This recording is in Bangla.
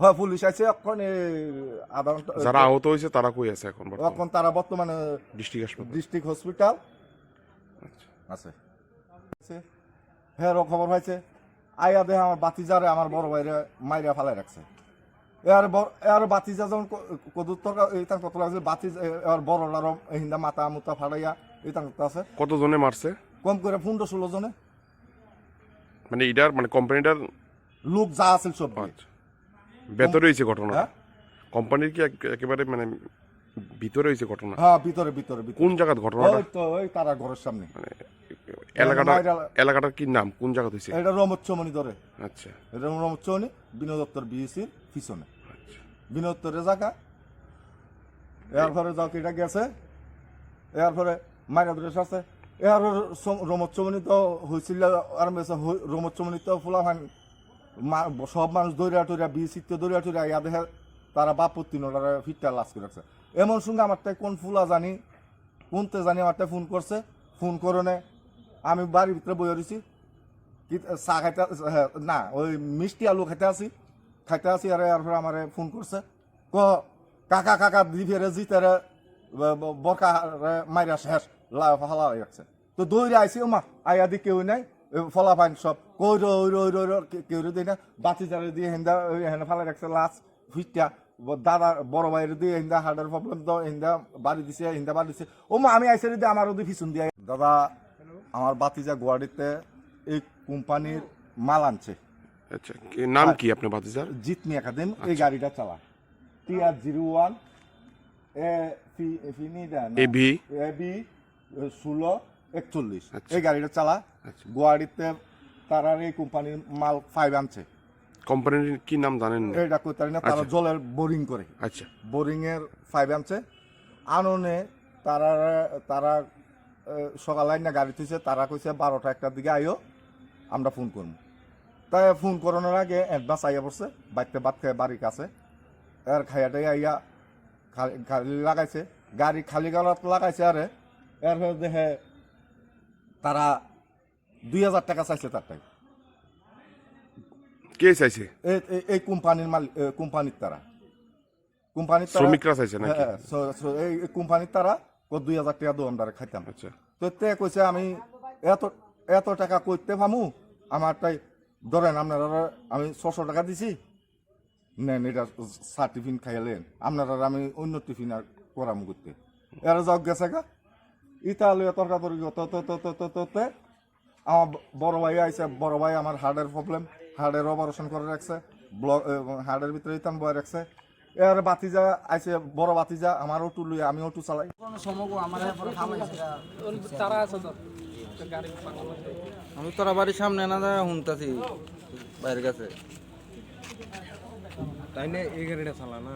হ্যাঁ পুলিশ আছে এখন এই আধা ঘণ্টা যারা আহত হয়েছে তারা কই আছে এখন বর্তমানে? এখন তারা বর্তমানে ডিস্ট্রিক্ট হাসপাতাল ডিস্ট্রিক্ট হসপিটাল আচ্ছা। আছে। হ্যাঁ ও খবর হয়েছে। আইয়া দেহে আমার বাতিজারে আমার বড় ভাইরে মাইরা ফালাই রাখছে। এর বড়- এর বাতিজা যখন কদুত্তর এই তার কত লাগছে বাতিজ এর বড়লার হিন্দা মাথা মুতা ফাড়াইয়া এই আছে? কতজনে মারছে? কম করে পনেরো ষোলো জনে। মানে এটার মানে কোম্পানিটার লোক যা আছে সব। আচ্ছা। ভেতরে হয়েছে ঘটনা? হ্যাঁ? কোম্পানির কি এক- একেবারে মানে ভিতরে হয়েছে ঘটনা? হ্যাঁ ভিতরে ভিতরে কোন জায়গাত ঘটনা ওই তো ওই তারা ঘরের সামনে। মানে এলাকাটা এলাকাটার কি নাম? কোন জায়গা হয়েছে? এটা রমত চমনি ধরে। আচ্ছা। এটা রমত চমনি বিনোদ দত্তর বিএসির পিছনে। আচ্ছা। বিনোদ দত্তরের জায়গা। এরপরে যাও এটা গেছে। এরপরে মাইরা ধরে আছে এর রমত চমনি তো হয়েছিল আর মেসে রমত চমনি তো ফুলা ফান সব মানুষ দৌড়া টুরা বিএসির তো দৌড়া টুরা ইয়া দেখে তারা বাপত্তি নোটারা ফিটটা লাস করে রাখছে এমন সঙ্গে আমার তাই কোন ফুলা জানি, কোনতে জানি আমার তাই ফোন করছে ফোন করনে আমি বাড়ির ভিতরে বই রয়েছি চা খাইতে না, ওই মিষ্টি আলু খাইতে আসি খাইতে আসি আর এরপরে আমার ফোন করছে ক কাকা কাকা, দি ফেরে জি তারে বরকা মাইরা শেষ ফালা রাখছে তো দৌড়ে আইসি ওমা আইয়া দি কেউ নাই ফলা ফাইন সব কই রো রো ওই রো কেউ দিই না বাতি জারে দিয়ে হেন্দা হেন্দা ফালা রাখছে লাশ ফিটটা দাদা বড় ভাইয়ের দিয়ে হিন্দা হার্টের প্রবলেম তো হিন্দা বাড়ি দিছে হিন্দা বাড়ি দিছে ও মা আমি আইসে দিয়ে আমার ওদের পিছন দিয়ে দাদা আমার বাতিজা গুয়াহাটিতে এই কোম্পানির মাল আনছে আচ্ছা নাম কি আপনার বাতিজার জিতমি একাডেমি এই গাড়িটা চালা টিআর জিরো ওয়ান এ ফিনিদা এ ভি এ বি ষোলো একচল্লিশ। আচ্ছা। এই গাড়িটা চালা। আচ্ছা। গুয়াহাটিতে তারা এই কোম্পানির মাল ফাইভ আনছে। কোম্পানির কি নাম জানেন? এটা করতে পারি না তারা আচ্ছা। জলের বোরিং করে। আচ্ছা। বোরিং এর ফাইভ আনছে। আননে তারা তারা সকালে না গাড়ি থইছে। তারা কইছে বারোটা একটার দিকে আইও আমরা ফোন করব তাই ফোন করানোর আগে অ্যাডভান্স আইয়া পড়ছে। বাড়িতে বাদ খায় বাড়ির কাছে। এর খাইয়াটাই আইয়া খালি লাগাইছে। গাড়ি খালি গালত লাগাইছে আরে এর ফলে দেখে তারা দুই হাজার টাকা চাইছে তার টাকা কে চাইছে? এই- কোম্পানির মাল কোম্পানির তারা। কোম্পানির শ্রমিকরা চাইছে নাকি? হ্যাঁ, so এই কোম্পানির তারা দুই হাজার টাকা দো আমরা খাইতাম। আচ্ছা। তো তে কইছে আমি এত এত টাকা করতে ভামু আমার তাই ধরেন আপনারা আমি ছশো টাকা দিছি। নেন এটা চা টিফিন খাইলেন আপনারা আমি অন্য টিফিন আর করাম করতে। এরা যাও গেছে গা। ইতা লইয়া তরকারি তো তো তো তো তো তো তে। আমার বড় ভাই আইছে বড় ভাই আমার হার্টের প্রবলেম হার্টের অপারেশন করে রাখছে ব্লক হার্টের ভিতরে ইতান বয়ে রাখছে। এর বাতিজা আইছে বড় বাতিজা আমার অটো লইয়া আমি অটো চালাই। তারা আছে। তো। আমি তোরা বাড়ির সামনে না দাঁড়া শুনতাছি বাইরের কাছে। তাই না এই গাড়িটা চালা না?